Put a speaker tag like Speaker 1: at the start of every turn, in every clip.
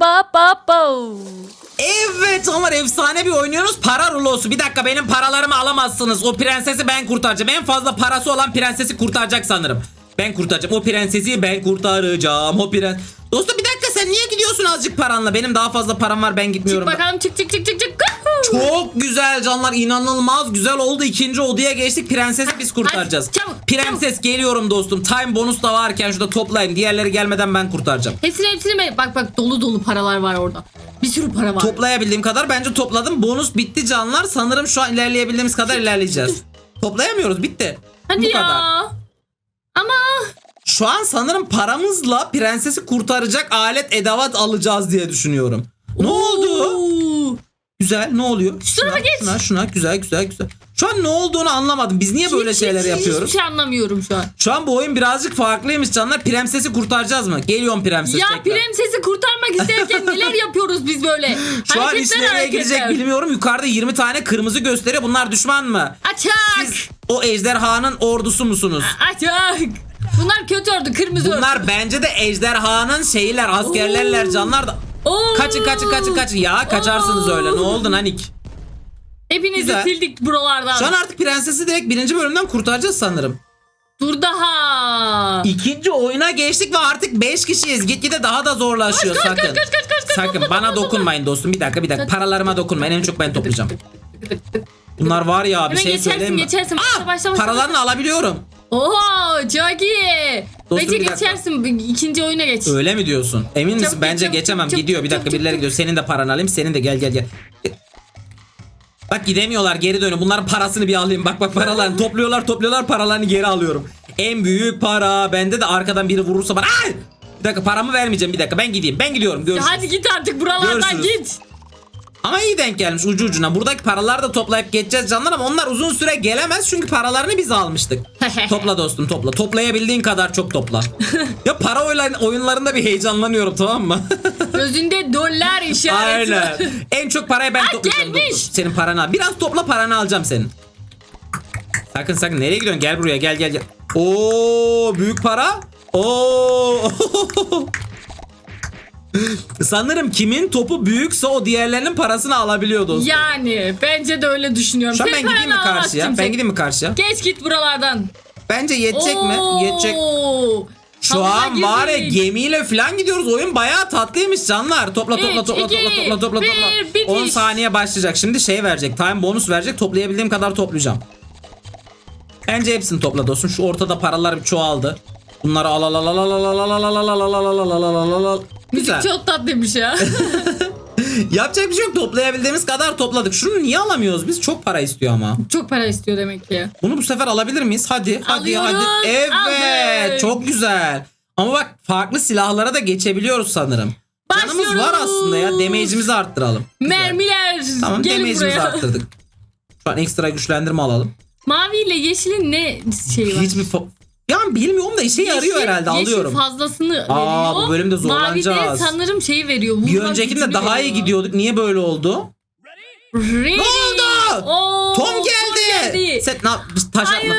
Speaker 1: ba ba ba.
Speaker 2: Evet canlar efsane bir oynuyoruz. Para rulosu. Bir dakika benim paralarımı alamazsınız. O prensesi ben kurtaracağım. En fazla parası olan prensesi kurtaracak sanırım. Ben kurtaracağım. O prensesi ben kurtaracağım. O prens... Dostum bir dakika sen niye gidiyorsun azıcık paranla? Benim daha fazla param var ben
Speaker 1: Çık
Speaker 2: gitmiyorum.
Speaker 1: bakalım çık çık çık çık çık.
Speaker 2: Çok güzel canlar inanılmaz güzel oldu. İkinci odaya geçtik. Prensesi biz kurtaracağız.
Speaker 1: Hadi, çabuk,
Speaker 2: Prenses geliyorum dostum. Time bonus da varken şurada toplayayım. Diğerleri gelmeden ben kurtaracağım.
Speaker 1: Hepsini hepsini mi? Bak bak dolu dolu paralar var orada. Bir sürü para var.
Speaker 2: Toplayabildiğim kadar bence topladım. Bonus bitti canlar. Sanırım şu an ilerleyebildiğimiz kadar ilerleyeceğiz. Toplayamıyoruz bitti.
Speaker 1: Hadi
Speaker 2: Bu
Speaker 1: ya.
Speaker 2: kadar.
Speaker 1: Ama
Speaker 2: Şu an sanırım paramızla prensesi kurtaracak alet edevat alacağız diye düşünüyorum. Ne oldu? Güzel ne oluyor?
Speaker 1: Şu tarafa geç.
Speaker 2: Şuna şuna güzel güzel güzel. Şu an ne olduğunu anlamadım. Biz niye böyle
Speaker 1: Hiç-
Speaker 2: şeyler
Speaker 1: hiç-
Speaker 2: yapıyoruz?
Speaker 1: Hiçbir şey anlamıyorum şu an.
Speaker 2: Şu an bu oyun birazcık farklıymış canlar. Prensesi kurtaracağız mı? Geliyorum prenses
Speaker 1: Ya
Speaker 2: tekrar.
Speaker 1: prensesi kurtarmak isterken neler yapıyoruz biz böyle?
Speaker 2: Şu an iş nereye gidecek bilmiyorum. Yukarıda 20 tane kırmızı gösteriyor. Bunlar düşman mı?
Speaker 1: Açak.
Speaker 2: Siz o ejderhanın ordusu musunuz?
Speaker 1: Açak. Bunlar kötü ördü kırmızı ördü.
Speaker 2: Bunlar bence de ejderhanın şeyler, askerlerler, canlar da.
Speaker 1: Oo.
Speaker 2: Kaçın kaçın kaçın kaçın. Ya kaçarsınız
Speaker 1: Oo.
Speaker 2: öyle. Ne oldu nanik?
Speaker 1: Hepinizi
Speaker 2: Güzel.
Speaker 1: sildik buralardan.
Speaker 2: Şu an artık prensesi direkt birinci bölümden kurtaracağız sanırım.
Speaker 1: Dur daha.
Speaker 2: İkinci oyuna geçtik ve artık 5 kişiyiz. Gitgide daha da zorlaşıyor sakın.
Speaker 1: Kaç kaç kaç kaç.
Speaker 2: Sakın
Speaker 1: topla,
Speaker 2: bana
Speaker 1: topla.
Speaker 2: dokunmayın dostum. Bir dakika bir dakika. Paralarıma dokunmayın. En çok ben toplayacağım. Bunlar var ya bir
Speaker 1: Hemen
Speaker 2: şey
Speaker 1: geçersin
Speaker 2: söyleyeyim mi?
Speaker 1: geçersin. Başla başla başla.
Speaker 2: Paralarını alabiliyorum.
Speaker 1: Oho çok iyi.
Speaker 2: Dostum,
Speaker 1: Bence
Speaker 2: bir dakika.
Speaker 1: geçersin. İkinci oyuna geç.
Speaker 2: Öyle mi diyorsun? Emin misin?
Speaker 1: Çabuk,
Speaker 2: Bence
Speaker 1: çabuk,
Speaker 2: geçemem.
Speaker 1: çabuk,
Speaker 2: gidiyor. Bir dakika
Speaker 1: çabuk,
Speaker 2: birileri
Speaker 1: çabuk.
Speaker 2: gidiyor. Senin de paranı alayım. Senin de gel gel gel. Bak gidemiyorlar geri dönüyor. Bunların parasını bir alayım. Bak bak paralarını topluyorlar topluyorlar paralarını geri alıyorum. En büyük para. Bende de arkadan biri vurursa bana. Ay! Bir dakika paramı vermeyeceğim bir dakika. Ben gideyim. Ben gidiyorum.
Speaker 1: Ya
Speaker 2: Görüşürüz.
Speaker 1: hadi git artık buralardan
Speaker 2: Görüşürüz.
Speaker 1: git.
Speaker 2: Ama iyi denk gelmiş ucu ucuna. Buradaki paraları da toplayıp geçeceğiz canlar ama onlar uzun süre gelemez çünkü paralarını biz almıştık. topla dostum topla. Toplayabildiğin kadar çok topla. ya para oyun- oyunlarında bir heyecanlanıyorum tamam mı?
Speaker 1: Gözünde dolar işareti.
Speaker 2: Aynen. En çok parayı ben toplayacağım. Dur,
Speaker 1: gelmiş.
Speaker 2: dur. Senin paranı al. Biraz topla paranı alacağım senin. Sakın sakın nereye gidiyorsun? Gel buraya gel gel gel. Oo büyük para. Oo. Sanırım kimin topu büyükse o diğerlerinin parasını alabiliyor dostum.
Speaker 1: Yani bence de öyle düşünüyorum.
Speaker 2: Şu an
Speaker 1: Senin
Speaker 2: ben gideyim mi
Speaker 1: paranı
Speaker 2: karşıya?
Speaker 1: kimse.
Speaker 2: Ben gideyim mi karşıya?
Speaker 1: Geç git buralardan.
Speaker 2: Bence yetecek mi?
Speaker 1: Oo.
Speaker 2: Yetecek. Şu
Speaker 1: Havuza
Speaker 2: an var ya
Speaker 1: girdik.
Speaker 2: gemiyle falan gidiyoruz. Oyun bayağı tatlıymış canlar. Topla topla
Speaker 1: Üç,
Speaker 2: topla
Speaker 1: iki,
Speaker 2: topla topla topla
Speaker 1: bir,
Speaker 2: topla.
Speaker 1: bitiş.
Speaker 2: 10 saniye başlayacak. Şimdi şey verecek. Time bonus verecek. Toplayabildiğim kadar toplayacağım. Bence hepsini topla dostum. Şu ortada paralar bir çoğaldı. Bunları al al al al al al al al al al al al al al al al al al Güzel.
Speaker 1: Çok tatlıymış ya.
Speaker 2: Yapacak bir şey yok. Toplayabildiğimiz kadar topladık. Şunu niye alamıyoruz biz? Çok para istiyor ama.
Speaker 1: çok para istiyor demek ki.
Speaker 2: Bunu bu sefer alabilir miyiz? Hadi hadi
Speaker 1: Alıyoruz,
Speaker 2: hadi. Evet
Speaker 1: aldık.
Speaker 2: çok güzel. Ama bak farklı silahlara da geçebiliyoruz sanırım. Canımız var
Speaker 1: Başlıyoruz.
Speaker 2: aslında ya. Damage'imizi arttıralım. Güzel.
Speaker 1: Mermiler.
Speaker 2: Tamam
Speaker 1: Gelin
Speaker 2: damage'imizi
Speaker 1: buraya.
Speaker 2: arttırdık. Şu an ekstra güçlendirme alalım.
Speaker 1: Mavi ile yeşilin ne şeyi var?
Speaker 2: Hiçbir fo- ya bilmiyorum da işe yarıyor
Speaker 1: Yeşil-
Speaker 2: herhalde alıyorum.
Speaker 1: Yeşil fazlasını
Speaker 2: Aa,
Speaker 1: veriyor.
Speaker 2: bu bölümde zorlanacağız.
Speaker 1: Mavi de sanırım şeyi veriyor.
Speaker 2: Bir
Speaker 1: vurma
Speaker 2: öncekinde
Speaker 1: gücünü
Speaker 2: daha iyi
Speaker 1: veriyor.
Speaker 2: gidiyorduk. Niye böyle oldu?
Speaker 1: Ready.
Speaker 2: Ne oldu?
Speaker 1: Oo,
Speaker 2: Tom
Speaker 1: Tom
Speaker 2: geldi. Sen ne yap- biz taş
Speaker 1: Hayır.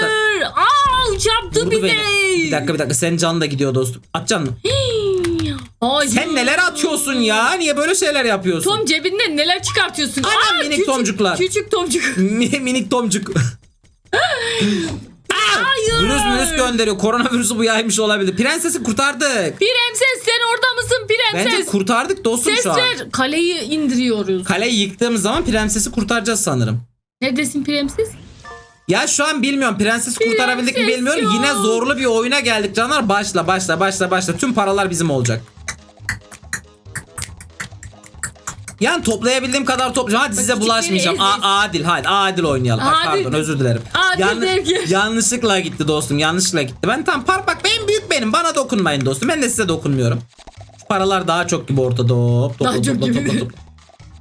Speaker 1: Aa çarptı
Speaker 2: Vurdu
Speaker 1: bize.
Speaker 2: beni. Bir dakika bir dakika. Senin can da gidiyor dostum. Atacaksın mı?
Speaker 1: Hayır.
Speaker 2: Sen neler atıyorsun ya? Niye böyle şeyler yapıyorsun?
Speaker 1: Tom cebinden neler çıkartıyorsun?
Speaker 2: Aynen
Speaker 1: Aa,
Speaker 2: minik
Speaker 1: küçük-
Speaker 2: tomcuklar.
Speaker 1: Küçük tomcuk.
Speaker 2: Mi- Minik tomcuk.
Speaker 1: Hayır.
Speaker 2: Virüs virüs gönderiyor. Koronavirüsü bu yaymış olabilir. Prensesi kurtardık.
Speaker 1: Prenses sen orada mısın
Speaker 2: Bence
Speaker 1: prenses?
Speaker 2: kurtardık dostum şu an.
Speaker 1: Sesler kaleyi indiriyoruz.
Speaker 2: Kaleyi yıktığımız zaman prensesi kurtaracağız sanırım.
Speaker 1: Neredesin prenses?
Speaker 2: Ya şu an bilmiyorum prensesi kurtarabildik mi
Speaker 1: Prenses
Speaker 2: bilmiyorum.
Speaker 1: yok.
Speaker 2: Yine zorlu bir oyuna geldik canlar. Başla başla başla başla. Tüm paralar bizim olacak. Yani toplayabildiğim kadar toplayacağım. Hadi size
Speaker 1: Bak,
Speaker 2: bulaşmayacağım. A- adil hadi adil oynayalım. Bak,
Speaker 1: Adil.
Speaker 2: pardon özür dilerim.
Speaker 1: Adil derken.
Speaker 2: yanlışlıkla gitti dostum. Yanlışlıkla gitti. Ben tam par bak benim büyük benim. Bana dokunmayın dostum. Ben de size dokunmuyorum. Şu paralar daha çok gibi ortada. Hop,
Speaker 1: Daha
Speaker 2: topla,
Speaker 1: çok
Speaker 2: topla,
Speaker 1: gibi.
Speaker 2: topla, topla.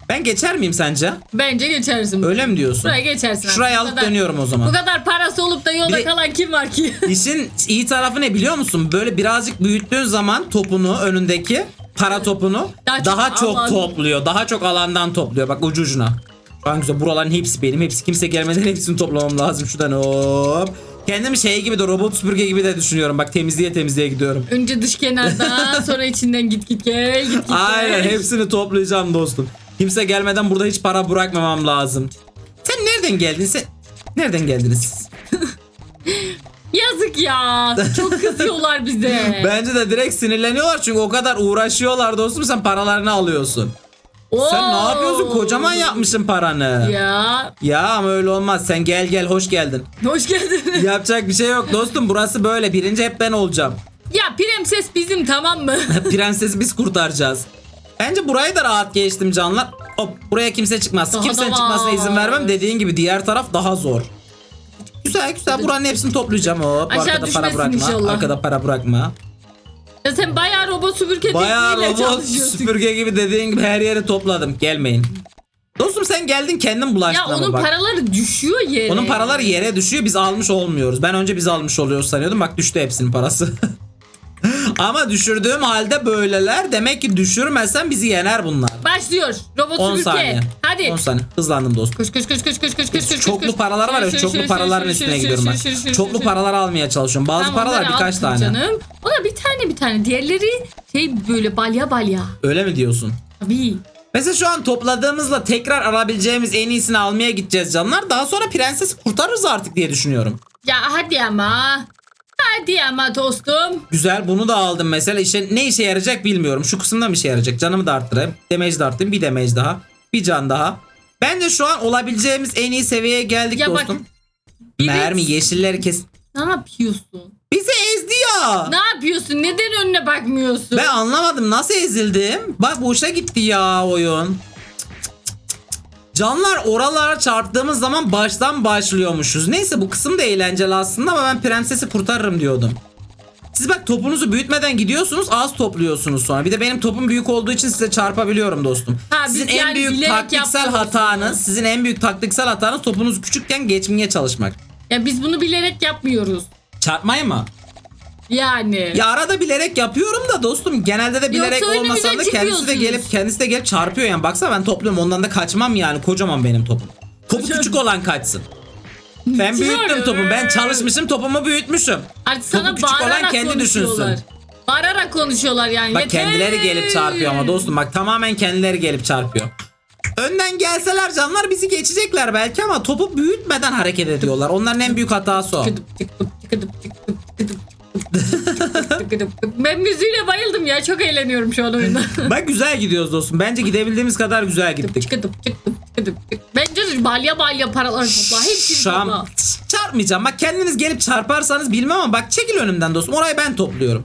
Speaker 2: Ben geçer miyim sence?
Speaker 1: Bence geçersin.
Speaker 2: Öyle mi diyorsun?
Speaker 1: Şuraya geçersin.
Speaker 2: Şuraya
Speaker 1: Bu
Speaker 2: alıp dönüyorum o
Speaker 1: Bu
Speaker 2: zaman.
Speaker 1: kadar parası olup da yolda
Speaker 2: Bir de-
Speaker 1: kalan kim var ki?
Speaker 2: İşin iyi tarafı ne biliyor musun? Böyle birazcık büyüttüğün zaman topunu önündeki para topunu
Speaker 1: Daha
Speaker 2: daha
Speaker 1: çok
Speaker 2: çok, topluyor. Daha çok alandan topluyor. Bak ucu ucuna. Şu an güzel. Buraların hepsi benim. Hepsi kimse gelmeden hepsini toplamam lazım. Şuradan hop. Kendimi şey gibi de robot süpürge gibi de düşünüyorum. Bak temizliğe temizliğe gidiyorum.
Speaker 1: Önce dış kenardan sonra içinden git git gel git git
Speaker 2: Aynen
Speaker 1: gel.
Speaker 2: hepsini toplayacağım dostum. Kimse gelmeden burada hiç para bırakmamam lazım. Sen nereden geldin sen? Nereden geldiniz?
Speaker 1: Yazık ya. Çok kızıyorlar bize.
Speaker 2: Bence de direkt sinirleniyorlar çünkü o kadar uğraşıyorlar dostum sen paralarını alıyorsun. Sen ne
Speaker 1: Oo.
Speaker 2: yapıyorsun? Kocaman yapmışsın paranı.
Speaker 1: Ya
Speaker 2: Ya ama öyle olmaz. Sen gel gel hoş geldin.
Speaker 1: hoş geldin.
Speaker 2: Yapacak bir şey yok dostum. Burası böyle. Birinci hep ben olacağım.
Speaker 1: ya prenses bizim tamam mı?
Speaker 2: Prensesi biz kurtaracağız. Bence burayı da rahat geçtim canlar. Hop buraya kimse çıkmaz.
Speaker 1: Daha
Speaker 2: Kimsenin
Speaker 1: da
Speaker 2: çıkmasına izin vermem. Dediğin gibi diğer taraf daha zor. Güzel güzel buranın hepsini toplayacağım. Hop
Speaker 1: Aşağı
Speaker 2: arkada para
Speaker 1: düşmesin
Speaker 2: bırakma.
Speaker 1: inşallah.
Speaker 2: Arkada para bırakma.
Speaker 1: Ya sen bayağı robot süpürge
Speaker 2: Bayağı
Speaker 1: tekniğiyle
Speaker 2: robot
Speaker 1: çalışıyorsun.
Speaker 2: süpürge gibi dediğin gibi her yeri topladım. Gelmeyin. Dostum sen geldin kendin bulaştın
Speaker 1: Ya
Speaker 2: ama
Speaker 1: onun
Speaker 2: bak.
Speaker 1: paraları düşüyor yere.
Speaker 2: Onun paraları yere düşüyor biz almış olmuyoruz. Ben önce biz almış oluyoruz sanıyordum. Bak düştü hepsinin parası. Ama düşürdüğüm halde böyleler. Demek ki düşürmezsen bizi yener bunlar.
Speaker 1: Başlıyor. Robot
Speaker 2: 10
Speaker 1: süpürge.
Speaker 2: saniye.
Speaker 1: Hadi.
Speaker 2: 10 saniye. Hızlandım dostum.
Speaker 1: Koş koş koş koş koş koş koş koş.
Speaker 2: Çoklu paralar var ya çoklu paraların
Speaker 1: şur,
Speaker 2: üstüne gidiyorum ben. Çoklu paralar almaya çalışıyorum. Bazı
Speaker 1: Tamam,
Speaker 2: paralar
Speaker 1: onları
Speaker 2: birkaç tane.
Speaker 1: Canım. Ona bir tane bir tane. Diğerleri şey böyle balya balya.
Speaker 2: Öyle mi diyorsun?
Speaker 1: Tabii.
Speaker 2: Mesela şu an topladığımızla tekrar alabileceğimiz en iyisini almaya gideceğiz canlar. Daha sonra prensesi kurtarırız artık diye düşünüyorum.
Speaker 1: Ya hadi ama. Hadi ama dostum.
Speaker 2: Güzel bunu da aldım mesela. İşte ne işe yarayacak bilmiyorum. Şu kısımda mı işe yarayacak? Canımı da arttırayım. Damage de arttırayım. Bir damage daha. Bir can daha. Bence şu an olabileceğimiz en iyi seviyeye geldik
Speaker 1: Ya bak,
Speaker 2: dostum.
Speaker 1: biri-
Speaker 2: Mermi yeşilleri kes.
Speaker 1: Ne yapıyorsun?
Speaker 2: Bizi ezdi ya.
Speaker 1: Ne yapıyorsun? Neden önüne bakmıyorsun?
Speaker 2: Ben anlamadım nasıl ezildim. Bak boşa gitti ya oyun. Canlar oralara çarptığımız zaman baştan başlıyormuşuz. Neyse bu kısım da eğlenceli aslında ama ben prensesi kurtarırım diyordum. Siz bak topunuzu büyütmeden gidiyorsunuz az topluyorsunuz sonra. Bir de benim topum büyük olduğu için size çarpabiliyorum dostum.
Speaker 1: Ha,
Speaker 2: sizin en
Speaker 1: yani
Speaker 2: büyük taktiksel hatanız,
Speaker 1: bunu.
Speaker 2: sizin en büyük taktiksel hatanız topunuzu küçükken geçmeye çalışmak.
Speaker 1: Ya biz bunu bilerek yapmıyoruz.
Speaker 2: Çarpmayı mı?
Speaker 1: Yani.
Speaker 2: Ya arada bilerek yapıyorum da dostum genelde de bilerek
Speaker 1: Yoksa
Speaker 2: olmasa da
Speaker 1: önümüze
Speaker 2: kendisi de
Speaker 1: çıkıyorsunuz.
Speaker 2: gelip kendisi de gelip çarpıyor yani. Baksana ben topluyorum ondan da kaçmam yani. Kocaman benim topum. Topu
Speaker 1: Hocam.
Speaker 2: küçük olan kaçsın. Ben büyüttüm topu. Ben çalışmışım topumu büyütmüşüm.
Speaker 1: Artık sana
Speaker 2: küçük olan kendi
Speaker 1: konuşuyorlar.
Speaker 2: düşünsün.
Speaker 1: Bağırarak konuşuyorlar yani.
Speaker 2: Bak
Speaker 1: Yeter.
Speaker 2: kendileri gelip çarpıyor ama dostum bak tamamen kendileri gelip çarpıyor. Önden gelseler canlar bizi geçecekler belki ama topu büyütmeden hareket ediyorlar. Onların en büyük hatası o.
Speaker 1: Tıkıdıp tıkıdıp tıkıdıp tıkıdıp tıkıdıp tıkıdıp tıkıdıp. Ben müziğiyle bayıldım ya. Çok eğleniyorum şu an oyunda.
Speaker 2: Bak güzel gidiyoruz dostum. Bence gidebildiğimiz kadar güzel gittik.
Speaker 1: Tıkıdıp tıkıdıp tıkıdıp. Bence balya balya paralar topla. Hepsini topla.
Speaker 2: çarpmayacağım. Bak kendiniz gelip çarparsanız bilmem ama bak çekil önümden dostum. Orayı ben topluyorum.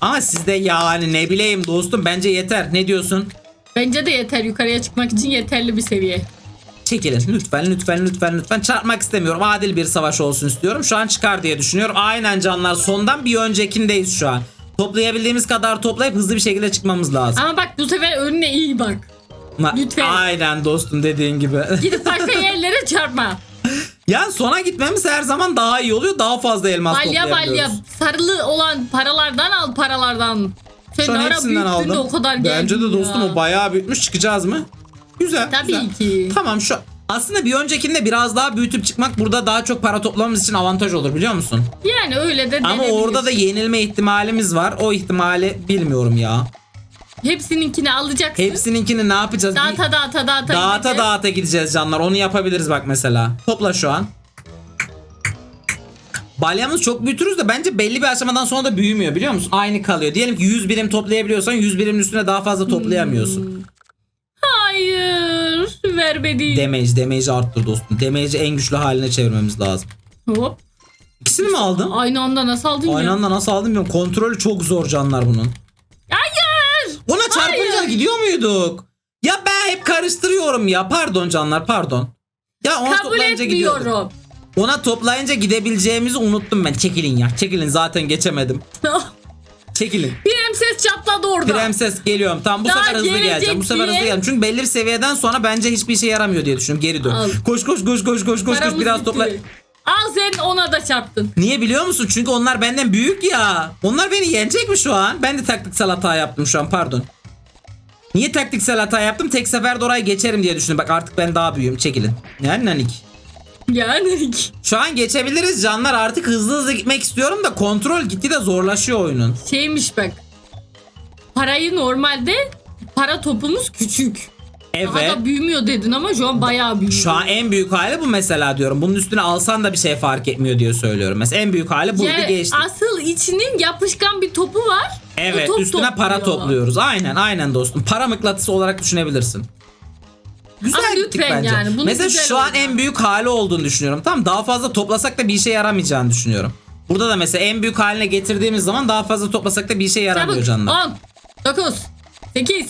Speaker 2: Ama sizde yani ne bileyim dostum bence yeter. Ne diyorsun?
Speaker 1: Bence de yeter. Yukarıya çıkmak için yeterli bir seviye.
Speaker 2: Çekilin lütfen lütfen lütfen lütfen çarpmak istemiyorum. Adil bir savaş olsun istiyorum. Şu an çıkar diye düşünüyorum. Aynen canlar sondan bir öncekindeyiz şu an. Toplayabildiğimiz kadar toplayıp hızlı bir şekilde çıkmamız lazım.
Speaker 1: Ama bak bu sefer önüne iyi bak.
Speaker 2: Ma-
Speaker 1: lütfen.
Speaker 2: Aynen dostum dediğin gibi.
Speaker 1: Gidip başka yerlere çarpma.
Speaker 2: yani sona gitmemiz her zaman daha iyi oluyor. Daha fazla elmas
Speaker 1: Balya
Speaker 2: toplayabiliyoruz.
Speaker 1: balya sarılı olan paralardan al paralardan. Sen
Speaker 2: Şu an hepsinden aldım.
Speaker 1: o kadar
Speaker 2: Bence de dostum
Speaker 1: ya.
Speaker 2: o bayağı büyütmüş. Çıkacağız mı? Güzel.
Speaker 1: Tabii
Speaker 2: güzel.
Speaker 1: ki.
Speaker 2: Tamam şu aslında bir öncekinde biraz daha büyütüp çıkmak burada daha çok para toplamamız için avantaj olur biliyor musun?
Speaker 1: Yani öyle de
Speaker 2: Ama orada da yenilme ihtimalimiz var. O ihtimali bilmiyorum ya.
Speaker 1: Hepsininkini alacaksın.
Speaker 2: Hepsininkini ne yapacağız?
Speaker 1: Dağıta dağıta dağıta.
Speaker 2: dağıta
Speaker 1: gideceğiz.
Speaker 2: dağıta gideceğiz canlar. Onu yapabiliriz bak mesela. Topla şu an. Balyamız çok büyütürüz de bence belli bir aşamadan sonra da büyümüyor biliyor musun? Aynı kalıyor. Diyelim ki 100 birim toplayabiliyorsan 100 birimin üstüne daha fazla toplayamıyorsun.
Speaker 1: Hayır. Vermedi.
Speaker 2: Damage, damage arttır dostum. Damage'i en güçlü haline çevirmemiz lazım.
Speaker 1: Hop.
Speaker 2: İkisini mi aldın?
Speaker 1: Aynı anda nasıl aldın
Speaker 2: Aynı
Speaker 1: ya?
Speaker 2: anda nasıl aldım bilmiyorum. Kontrolü çok zor canlar bunun.
Speaker 1: Hayır.
Speaker 2: Ona çarpınca
Speaker 1: Hayır.
Speaker 2: gidiyor muyduk? Ya ben hep karıştırıyorum ya. Pardon canlar pardon. Ya ona
Speaker 1: Kabul
Speaker 2: toplayınca gidiyorduk.
Speaker 1: etmiyorum.
Speaker 2: Ona toplayınca gidebileceğimizi unuttum ben. Çekilin ya. Çekilin zaten geçemedim. Çekilin.
Speaker 1: Prenses çatladı orada.
Speaker 2: Prenses geliyorum. Tamam bu
Speaker 1: Daha
Speaker 2: sefer hızlı
Speaker 1: gelecek
Speaker 2: geleceğim. Bu sefer
Speaker 1: diye.
Speaker 2: hızlı geleceğim. Çünkü belli bir seviyeden sonra bence hiçbir işe yaramıyor diye düşünüyorum. Geri dön.
Speaker 1: Al.
Speaker 2: Koş koş koş koş koş koş koş
Speaker 1: Paramız
Speaker 2: biraz
Speaker 1: bitti.
Speaker 2: topla.
Speaker 1: Al sen ona da çarptın.
Speaker 2: Niye biliyor musun? Çünkü onlar benden büyük ya. Onlar beni yenecek mi şu an? Ben de taktiksel hata yaptım şu an pardon. Niye taktiksel hata yaptım? Tek seferde orayı geçerim diye düşündüm. Bak artık ben daha büyüğüm. Çekilin. Yani nanik.
Speaker 1: Yani
Speaker 2: Şu an geçebiliriz canlar artık hızlı hızlı gitmek istiyorum da kontrol gitgide zorlaşıyor oyunun.
Speaker 1: şeymiş bak. Parayı normalde para topumuz küçük. Daha
Speaker 2: Evet.
Speaker 1: da büyümüyor dedin ama şu an bayağı büyüyor.
Speaker 2: Şu an en büyük hali bu mesela diyorum. Bunun üstüne alsan da bir şey fark etmiyor diye söylüyorum. Mesela en büyük hali buydu
Speaker 1: Yani
Speaker 2: geçti.
Speaker 1: asıl içinin yapışkan bir topu var.
Speaker 2: Evet
Speaker 1: top
Speaker 2: üstüne para
Speaker 1: topluyor.
Speaker 2: topluyoruz. Aynen aynen dostum. Para mıknatısı olarak düşünebilirsin. Güzel
Speaker 1: Ama
Speaker 2: gittik
Speaker 1: lütfen
Speaker 2: bence.
Speaker 1: yani, bunu
Speaker 2: Mesela
Speaker 1: güzel
Speaker 2: şu an en büyük hali olduğunu düşünüyorum. Tamam daha fazla toplasak da bir işe yaramayacağını düşünüyorum. Burada da mesela en büyük haline getirdiğimiz zaman daha fazla toplasak da bir işe yaramıyor
Speaker 1: Çabuk.
Speaker 2: canlar.
Speaker 1: 10, 9, 8,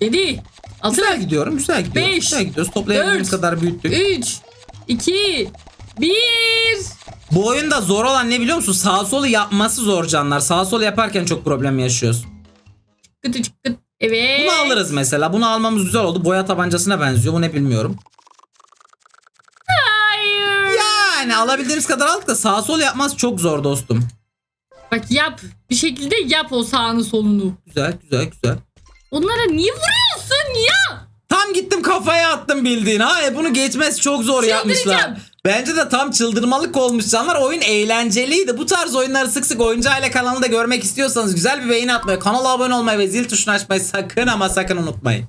Speaker 1: 7, 6,
Speaker 2: Güzel gidiyorum, güzel gidiyoruz.
Speaker 1: Beş,
Speaker 2: güzel gidiyoruz. Toplayabildiğimiz
Speaker 1: dört,
Speaker 2: kadar büyüttük.
Speaker 1: 3, 2, 1.
Speaker 2: Bu oyunda zor olan ne biliyor musun? Sağ solu yapması zor canlar. Sağ sol yaparken çok problem yaşıyoruz.
Speaker 1: Kıtı çıkıt. Evet.
Speaker 2: Bunu alırız mesela. Bunu almamız güzel oldu. Boya tabancasına benziyor. Bu ne bilmiyorum.
Speaker 1: Hayır.
Speaker 2: Yani alabildiğimiz kadar aldık da sağ sol yapmaz çok zor dostum.
Speaker 1: Bak yap. Bir şekilde yap o sağını solunu.
Speaker 2: Güzel güzel güzel.
Speaker 1: Onlara niye vuruyorsun?
Speaker 2: Tam gittim kafaya attım bildiğin. Hayır bunu geçmez çok zor yapmışlar. Bence de tam çıldırmalık olmuş canlar. Oyun eğlenceliydi. Bu tarz oyunları sık sık Oyuncu Aile kanalında görmek istiyorsanız güzel bir beğeni atmayı, kanala abone olmayı ve zil tuşunu açmayı sakın ama sakın unutmayın.